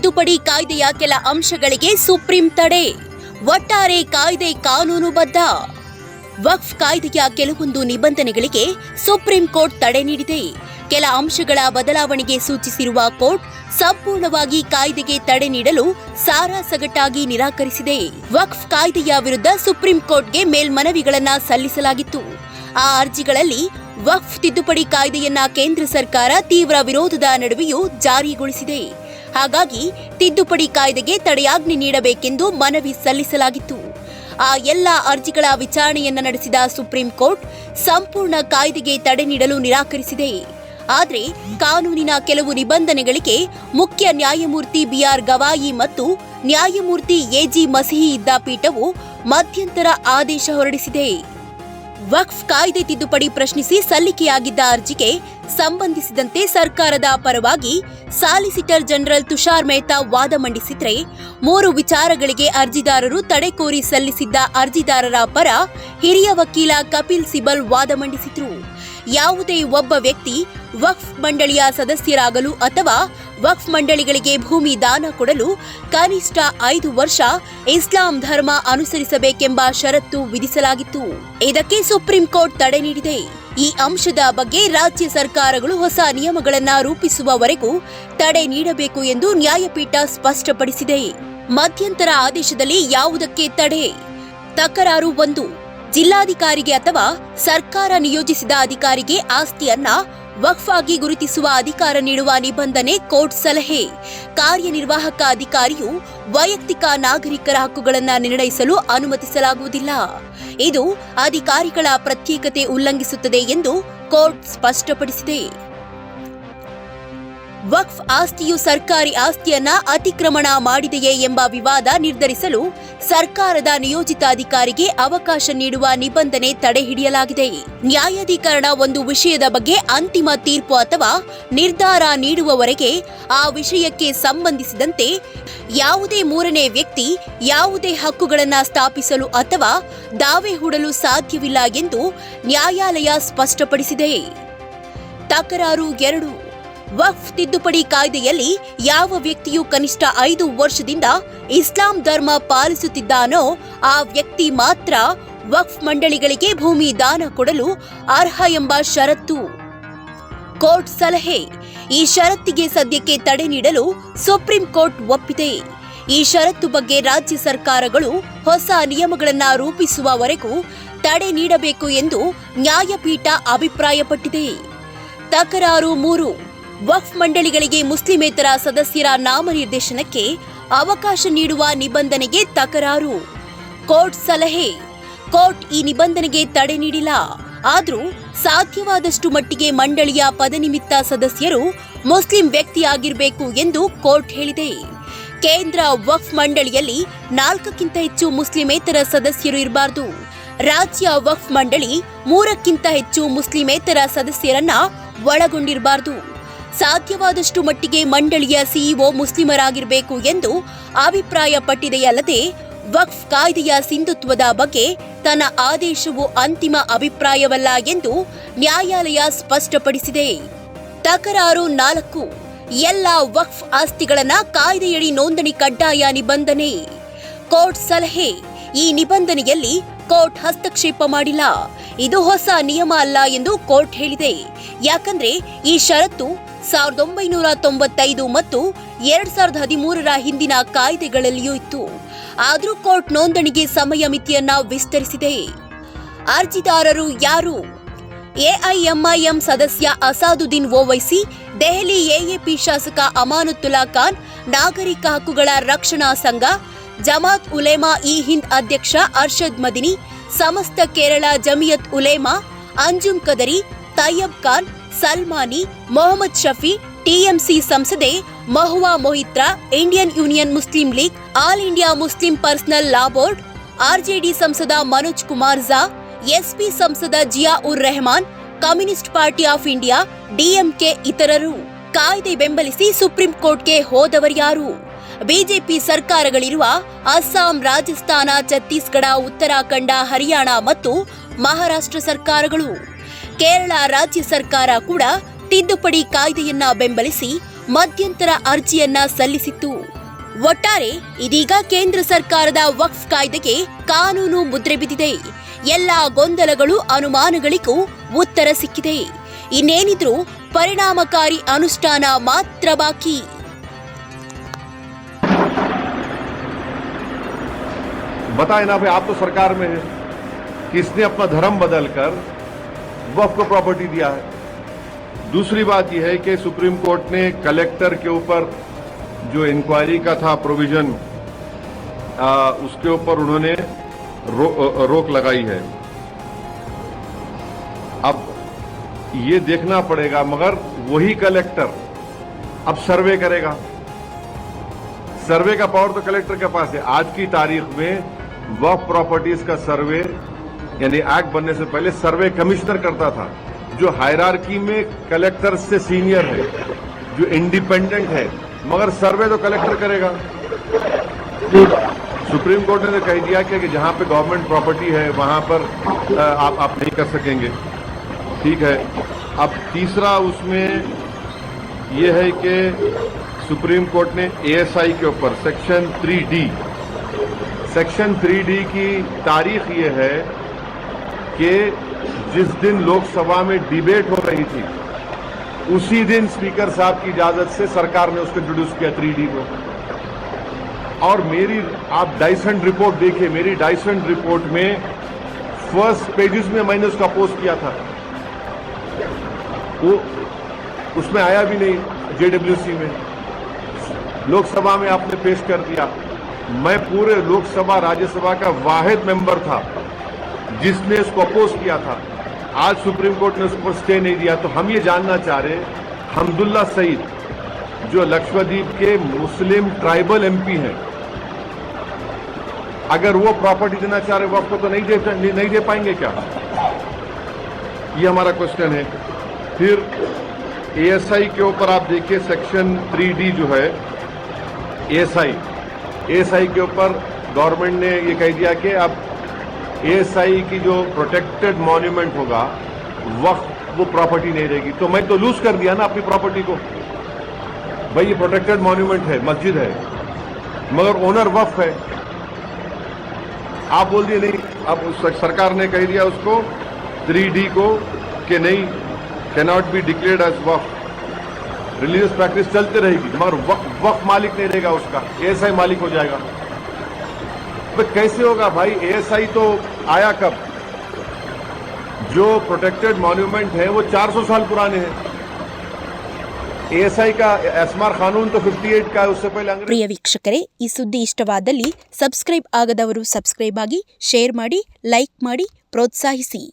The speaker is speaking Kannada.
ತಿದ್ದುಪಡಿ ಕಾಯ್ದೆಯ ಕೆಲ ಅಂಶಗಳಿಗೆ ಸುಪ್ರೀಂ ತಡೆ. ಒಟ್ಟಾರೆ ಕಾಯ್ದೆ ಕಾನೂನುಬದ್ಧ. ವಕ್ಫ್ ಕಾಯ್ದೆಯ ಕೆಲವೊಂದು ನಿಬಂಧನೆಗಳಿಗೆ ಸುಪ್ರೀಂ ಕೋರ್ಟ್ ತಡೆ ನೀಡಿದೆ. ಕೆಲ ಅಂಶಗಳ ಬದಲಾವಣೆಗೆ ಸೂಚಿಸಿರುವ ಕೋರ್ಟ್ ಸಂಪೂರ್ಣವಾಗಿ ಕಾಯ್ದೆಗೆ ತಡೆ ನೀಡಲು ಸಾರಾಸಗಟ್ಟಾಗಿ ನಿರಾಕರಿಸಿದೆ. ವಕ್ಫ್ ಕಾಯ್ದೆಯ ವಿರುದ್ಧ ಸುಪ್ರೀಂ ಕೋರ್ಟ್ಗೆ ಮೇಲ್ಮನವಿಗಳನ್ನು ಸಲ್ಲಿಸಲಾಗಿತ್ತು. ಆ ಅರ್ಜಿಗಳಲ್ಲಿ ವಕ್ಫ್ ತಿದ್ದುಪಡಿ ಕಾಯ್ದೆಯನ್ನ ಕೇಂದ್ರ ಸರ್ಕಾರ ತೀವ್ರ ವಿರೋಧದ ನಡುವೆಯೂ ಜಾರಿಗೊಳಿಸಿದೆ. ಹಾಗಾಗಿ ತಿದ್ದುಪಡಿ ಕಾಯ್ದೆಗೆ ತಡೆಯಾಜ್ಞೆ ನೀಡಬೇಕೆಂದು ಮನವಿ ಸಲ್ಲಿಸಲಾಗಿತ್ತು. ಆ ಎಲ್ಲ ಅರ್ಜಿಗಳ ವಿಚಾರಣೆಯನ್ನ ನಡೆಸಿದ ಸುಪ್ರೀಂ ಕೋರ್ಟ್ ಸಂಪೂರ್ಣ ಕಾಯ್ದೆಗೆ ತಡೆ ನೀಡಲು ನಿರಾಕರಿಸಿದೆ. ಆದರೆ ಕಾನೂನಿನ ಕೆಲವು ನಿಬಂಧನೆಗಳಿಗೆ ಮುಖ್ಯ ನ್ಯಾಯಮೂರ್ತಿ ಬಿಆರ್ ಗವಾಯಿ ಮತ್ತು ನ್ಯಾಯಮೂರ್ತಿ ಎಜಿ ಮಸಿಹಿ ಇದ್ದ ಪೀಠವು ಮಧ್ಯಂತರ ಆದೇಶ ಹೊರಡಿಸಿದೆ. ವಕ್ಫ್ ಕಾಯ್ದೆ ತಿದ್ದುಪಡಿ ಪ್ರಶ್ನಿಸಿ ಸಲ್ಲಿಕೆಯಾಗಿದ್ದ ಅರ್ಜಿಗೆ ಸಂಬಂಧಿಸಿದಂತೆ ಸರ್ಕಾರದ ಪರವಾಗಿ ಸಾಲಿಸಿಟರ್ ಜನರಲ್ ತುಷಾರ್ ಮೆಹ್ತಾ ವಾದ ಮಂಡಿಸಿದ್ರೆ ಮೂರು ವಿಚಾರಗಳಿಗೆ ಅರ್ಜಿದಾರರು ತಡೆ ಕೋರಿ ಸಲ್ಲಿಸಿದ್ದ ಅರ್ಜಿದಾರರ ಪರ ಹಿರಿಯ ವಕೀಲ ಕಪಿಲ್ ಸಿಬಲ್ ವಾದ ಮಂಡಿಸಿದ್ರು. ಯಾವುದೇ ಒಬ್ಬ ವ್ಯಕ್ತಿ ವಕ್ಫ್ ಮಂಡಳಿಯ ಸದಸ್ಯರಾಗಲು ಅಥವಾ ವಕ್ಫ್ ಮಂಡಳಿಗಳಿಗೆ ಭೂಮಿ ದಾನ ಕೊಡಲು ಕನಿಷ್ಠ ಐದು ವರ್ಷ ಇಸ್ಲಾಂ ಧರ್ಮ ಅನುಸರಿಸಬೇಕೆಂಬ ಷರತ್ತು ವಿಧಿಸಲಾಗಿತ್ತು. ಇದಕ್ಕೆ ಸುಪ್ರೀಂ ಕೋರ್ಟ್ ತಡೆ ನೀಡಿದೆ. ಈ ಅಂಶದ ಬಗ್ಗೆ ರಾಜ್ಯ ಸರ್ಕಾರಗಳು ಹೊಸ ನಿಯಮಗಳನ್ನು ರೂಪಿಸುವವರೆಗೂ ತಡೆ ನೀಡಬೇಕು ಎಂದು ನ್ಯಾಯಪೀಠ ಸ್ಪಷ್ಟಪಡಿಸಿದೆ. ಮಧ್ಯಂತರ ಆದೇಶದಲ್ಲಿ ಯಾವುದಕ್ಕೆ ತಡೆ? ತಕರಾರು ಒಂದು. ಜಿಲ್ಲಾಧಿಕಾರಿಗೆ ಅಥವಾ ಸರ್ಕಾರ ನಿಯೋಜಿಸಿದ ಅಧಿಕಾರಿಗೆ ಆಸ್ತಿಯನ್ನ ವಕ್ಫ್ ಆಗಿ ಗುರುತಿಸುವ ಅಧಿಕಾರ ನೀಡುವ ನಿಬಂಧನೆ ಕೋರ್ಟ್ ಸಲಹೆ. ಕಾರ್ಯನಿರ್ವಾಹಕ ಅಧಿಕಾರಿಯು ವೈಯಕ್ತಿಕ ನಾಗರಿಕರ ಹಕ್ಕುಗಳನ್ನು ನಿರ್ಣಯಿಸಲು ಅನುಮತಿಸಲಾಗುವುದಿಲ್ಲ. ಇದು ಅಧಿಕಾರಿಗಳ ಪ್ರತ್ಯೇಕತೆ ಉಲ್ಲಂಘಿಸುತ್ತದೆ ಎಂದು ಕೋರ್ಟ್ ಸ್ಪಷ್ಟಪಡಿಸಿದೆ. ವಕ್ಫ್ ಆಸ್ತಿಯು ಸರ್ಕಾರಿ ಆಸ್ತಿಯನ್ನ ಅತಿಕ್ರಮಣ ಮಾಡಿದೆಯೇ ಎಂಬ ವಿವಾದ ನಿರ್ಧರಿಸಲು ಸರ್ಕಾರದ ನಿಯೋಜಿತ ಅಧಿಕಾರಿಗೆ ಅವಕಾಶ ನೀಡುವ ನಿಬಂಧನೆ ತಡೆಹಿಡಿಯಲಾಗಿದೆ. ನ್ಯಾಯಾಧೀಕರಣ ಒಂದು ವಿಷಯದ ಬಗ್ಗೆ ಅಂತಿಮ ತೀರ್ಪು ಅಥವಾ ನಿರ್ಧಾರ ನೀಡುವವರೆಗೆ ಆ ವಿಷಯಕ್ಕೆ ಸಂಬಂಧಿಸಿದಂತೆ ಯಾವುದೇ ಮೂರನೇ ವ್ಯಕ್ತಿ ಯಾವುದೇ ಹಕ್ಕುಗಳನ್ನು ಸ್ಥಾಪಿಸಲು ಅಥವಾ ದಾವೆ ಹೂಡಲು ಸಾಧ್ಯವಿಲ್ಲ ಎಂದು ನ್ಯಾಯಾಲಯ ಸ್ಪಷ್ಟಪಡಿಸಿದೆ. ತಕರಾರು ಎರಡು. ವಕ್ಫ್ ತಿದ್ದುಪಡಿ ಕಾಯ್ದೆಯಲ್ಲಿ ಯಾವ ವ್ಯಕ್ತಿಯು ಕನಿಷ್ಠ ಐದು ವರ್ಷದಿಂದ ಇಸ್ಲಾಂ ಧರ್ಮ ಪಾಲಿಸುತ್ತಿದ್ದಾನೋ ಆ ವ್ಯಕ್ತಿ ಮಾತ್ರ ವಕ್ಫ್ ಮಂಡಳಿಗಳಿಗೆ ಭೂಮಿ ದಾನ ಕೊಡಲು ಅರ್ಹ ಎಂಬ ಷರತ್ತು. ಕೋರ್ಟ್ ಸಲಹೆ, ಈ ಷರತ್ತಿಗೆ ಸದ್ಯಕ್ಕೆ ತಡೆ ನೀಡಲು ಸುಪ್ರೀಂ ಕೋರ್ಟ್ ಒಪ್ಪಿದೆ. ಈ ಷರತ್ತು ಬಗ್ಗೆ ರಾಜ್ಯ ಸರ್ಕಾರಗಳು ಹೊಸ ನಿಯಮಗಳನ್ನು ರೂಪಿಸುವವರೆಗೂ ತಡೆ ನೀಡಬೇಕು ಎಂದು ನ್ಯಾಯಪೀಠ ಅಭಿಪ್ರಾಯಪಟ್ಟಿದೆ. ತಕರಾರು ಮೂರು. ವಕ್ಫ್ ಮಂಡಳಿಗಳಿಗೆ ಮುಸ್ಲಿಮೇತರ ಸದಸ್ಯರ ನಾಮನಿರ್ದೇಶನಕ್ಕೆ ಅವಕಾಶ ನೀಡುವ ನಿಬಂಧನೆಗೆ ತಕರಾರು. ಕೋರ್ಟ್ ಸಲಹೆ. ಕೋರ್ಟ್ ಈ ನಿಬಂಧನೆಗೆ ತಡೆ ನೀಡಿಲ್ಲ. ಆದರೂ ಸಾಧ್ಯವಾದಷ್ಟು ಮಟ್ಟಿಗೆ ಮಂಡಳಿಯ ಪದನಿಮಿತ್ತ ಸದಸ್ಯರು ಮುಸ್ಲಿಂ ವ್ಯಕ್ತಿಯಾಗಿರಬೇಕು ಎಂದು ಕೋರ್ಟ್ ಹೇಳಿದೆ. ಕೇಂದ್ರ ವಕ್ಫ್ ಮಂಡಳಿಯಲ್ಲಿ ನಾಲ್ಕಕ್ಕಿಂತ ಹೆಚ್ಚು ಮುಸ್ಲಿಮೇತರ ಸದಸ್ಯರು ಇರಬಾರದು. ರಾಜ್ಯ ವಕ್ಫ್ ಮಂಡಳಿ ಮೂರಕ್ಕಿಂತ ಹೆಚ್ಚು ಮುಸ್ಲಿಮೇತರ ಸದಸ್ಯರನ್ನ ಒಳಗೊಂಡಿರಬಾರದು. ಸಾಧ್ಯವಾದಷ್ಟು ಮಟ್ಟಿಗೆ ಮಂಡಳಿಯ ಸಿಇಒ ಮುಸ್ಲಿಮರಾಗಿರಬೇಕು ಎಂದು ಅಭಿಪ್ರಾಯಪಟ್ಟಿದೆಯಲ್ಲದೆ, ವಕ್ಫ್ ಕಾಯ್ದೆಯ ಸಿಂಧುತ್ವದ ಬಗ್ಗೆ ತನ್ನ ಆದೇಶವು ಅಂತಿಮ ಅಭಿಪ್ರಾಯವಲ್ಲ ಎಂದು ನ್ಯಾಯಾಲಯ ಸ್ಪಷ್ಟಪಡಿಸಿದೆ. ತಕರಾರು ನಾಲ್ಕು, ಎಲ್ಲ ವಕ್ಫ್ ಆಸ್ತಿಗಳನ್ನ ಕಾಯ್ದೆಯಡಿ ನೋಂದಣಿ ಕಡ್ಡಾಯ ನಿಬಂಧನೆ. ಕೋರ್ಟ್ ಸಲಹೆ, ಈ ನಿಬಂಧನೆಯಲ್ಲಿ ಕೋರ್ಟ್ ಹಸ್ತಕ್ಷೇಪ ಮಾಡಿಲ್ಲ. ಇದು ಹೊಸ ನಿಯಮ ಅಲ್ಲ ಎಂದು ಕೋರ್ಟ್ ಹೇಳಿದೆ. ಯಾಕಂದ್ರೆ, ಈ ಷರತ್ತು ಸಾವಿರದ ಒಂಬೈನೂರ ತೊಂಬತ್ತೈದು ಮತ್ತು ಎರಡ್ ಸಾವಿರದ ಹದಿಮೂರರ ಹಿಂದಿನ ಕಾಯ್ದೆಗಳಲ್ಲಿಯೂ ಇತ್ತು. ಆದರೂ ಕೋರ್ಟ್ ನೋಂದಣಿಗೆ ಸಮಯ ಮಿತಿಯನ್ನ ವಿಸ್ತರಿಸಿದೆ. ಅರ್ಜಿದಾರರು ಯಾರು? ಎಐಎಂಐಎಂ ಸದಸ್ಯ ಅಸಾದುದ್ದೀನ್ ಓವೈಸಿ, ದೆಹಲಿ ಎಎಪಿ ಶಾಸಕ ಅಮಾನುತ್ತುಲ್ಲಾ ಖಾನ್, ನಾಗರಿಕ ಹಕ್ಕುಗಳ ರಕ್ಷಣಾ ಸಂಘ, ಜಮಾತ್ ಉಲೇಮಾ ಇ ಹಿಂದ್ ಅಧ್ಯಕ್ಷ ಅರ್ಷದ್ ಮದಿನಿ, ಸಮಸ್ತ ಕೇರಳ ಜಮಿಯತ್ ಉಲೇಮಾ, ಅಂಜುಮ್ ಕದರಿ ತಯ್ಯಬ್ ಖಾನ್ ಸಲ್ಮಾನಿ, ಮೊಹಮ್ಮದ್ ಶಫಿ, ಟಿಎಂಸಿ ಸಂಸದೆ Mahua Moitra, Indian Union Muslim League, All India Muslim Personal Law Board, RJD ಸಂಸದ ಮನೋಜ್ ಕುಮಾರ್ ಝಾ, ಎಸ್ಪಿ ಸಂಸದ Zia ur Rehman, Communist Party of India, DMK ಇತರರು. ಕಾಯ್ದೆ ಬೆಂಬಲಿಸಿ ಸುಪ್ರೀಂ ಕೋರ್ಟ್ಗೆ ಹೋದವರ್ಯಾರು ಬಿಜೆಪಿ ಸರ್ಕಾರಗಳಿರುವ ಅಸ್ಸಾಂ, ರಾಜಸ್ಥಾನ, ಛತ್ತೀಸ್ಗಢ, ಉತ್ತರಾಖಂಡ, ಹರಿಯಾಣ ಮತ್ತು ಮಹಾರಾಷ್ಟ್ರ ಸರ್ಕಾರಗಳು. ಕೇರಳ ರಾಜ್ಯ ಸರ್ಕಾರ ಕೂಡ ತಿದ್ದುಪಡಿ ಕಾಯ್ದೆಯನ್ನ ಬೆಂಬಲಿಸಿ ಮಧ್ಯಂತರ ಅರ್ಜಿಯನ್ನ ಸಲ್ಲಿಸಿತ್ತು ಒಟ್ಟಾರೆ ಇದೀಗ ಕೇಂದ್ರ ಸರ್ಕಾರದ ವಕ್ಫ್ ಕಾಯ್ದೆಗೆ ಕಾನೂನು ಮುದ್ರೆ ಬಿದ್ದಿದೆ ಎಲ್ಲಾ ಗೊಂದಲಗಳು ಅನುಮಾನಗಳಿಗೂ ಉತ್ತರ ಸಿಕ್ಕಿದೆ ಇನ್ನೇನಿದ್ರೂ ಪರಿಣಾಮಕಾರಿ ಅನುಷ್ಠಾನ ಮಾತ್ರ ಬಾಕಿ बताए ना भाई आप तो सरकार में है किसने अपना धर्म बदलकर वफ को प्रॉपर्टी दिया है। दूसरी बात यह है कि सुप्रीम कोर्ट ने कलेक्टर के ऊपर जो इंक्वायरी का था प्रोविज़न आ, उसके ऊपर उन्होंने रो, रोक लगाई है। अब ये देखना पड़ेगा मगर वही कलेक्टर अब सर्वे करेगा। सर्वे का पावर तो कलेक्टर के पास है। आज की तारीख में वफ प्रॉपर्टीज़ का सर्वे यानी एक्ट बनने से पहले सर्वे कमिश्नर करता था, जो हायरार्की में कलेक्टर से सीनियर है, जो इंडिपेंडेंट है, मगर सर्वे तो कलेक्टर करेगा। सुप्रीम कोर्ट ने तो कह दिया कि जहाँ पे गवर्नमेंट प्रॉपर्टी है, वहाँ पर आप आप नहीं कर सकेंगे। ठीक है? अब तीसरा उसमें यह है कि सुप्रीम कोर्ट ने एएसआई के ऊपर, सेक्शन 3D सेक्शन 3D की तारीख ये है कि जिस दिन लोकसभा में डिबेट हो रही थी, उसी दिन स्पीकर साहब की इजाज़त से सरकार ने उसको इंट्रोड्यूस किया 3D को। और मेरी, आप डाइसेंट रिपोर्ट देखिए, मेरी डाइसेंट रिपोर्ट में फ़र्स्ट पेजेस में मैंने उसका पोस्ट किया था। वो, उसमें आया भी नहीं जेडब्ल्यूसी में। लोकसभा में आपने पेश कर दिया। मैं पूरे लोकसभा, राज्यसभा का वाहिद मेंबर था। जिसने इसको अपोज किया था। आज सुप्रीम कोर्ट ने उसको स्टे नहीं दिया। तो हम ये जानना चाह रहे हमदुल्ला सईद जो लक्षद्वीप के मुस्लिम ट्राइबल एमपी हैं अगर वो प्रॉपर्टी देना चाह रहे वक्त को तो नहीं दे नहीं, दे पाएँगे क्या? ये हमारा क्वेश्चन है। फिर एएसआई के ऊपर आप देखिए सेक्शन 3D जो है एएसआई एएसआई के ऊपर गवर्नमेंट ने ये कह दिया कि अब एएसआई की जो प्रोटेक्टेड मॉन्यूमेंट होगा वक्त वो प्रॉपर्टी नहीं रहेगी। तो मैं तो लूज कर दिया ना अपनी प्रॉपर्टी को। भाई ये प्रोटेक्टेड मॉन्यूमेंट है, मस्जिद है। मगर ओनर वफ है। आप बोल दिए, नहीं, अब सरकार ने कह दिया उसको 3D को, कि नहीं cannot be declared as waqf religious practice चलते रहेगी, मगर वक्त वक्फ मालिक नहीं रहेगा उसका। एएसआई मालिक हो जाएगा। तो कैसे होगा भाई एएसआई तो आया कब जो प्रोटेक्टेड मॉन्यूमेंट है वो 400 साल पुराने हैं एएसआई का एसमार कानून तो 58 का है उससे पहले अंग्रेज ಪ್ರಿಯ ವೀಕ್ಷಕರೇ ಈ ಸುದ್ದಿ ಇಷ್ಟವಾದಲ್ಲಿ ಸಬ್ಸ್ಕ್ರೈಬ್ ಆಗದವರು ಸಬ್ಸ್ಕ್ರೈಬ್ ಆಗಿ ಶೇರ್ ಮಾಡಿ ಲೈಕ್ ಮಾಡಿ ಪ್ರೋತ್ಸಾಹಿಸಿ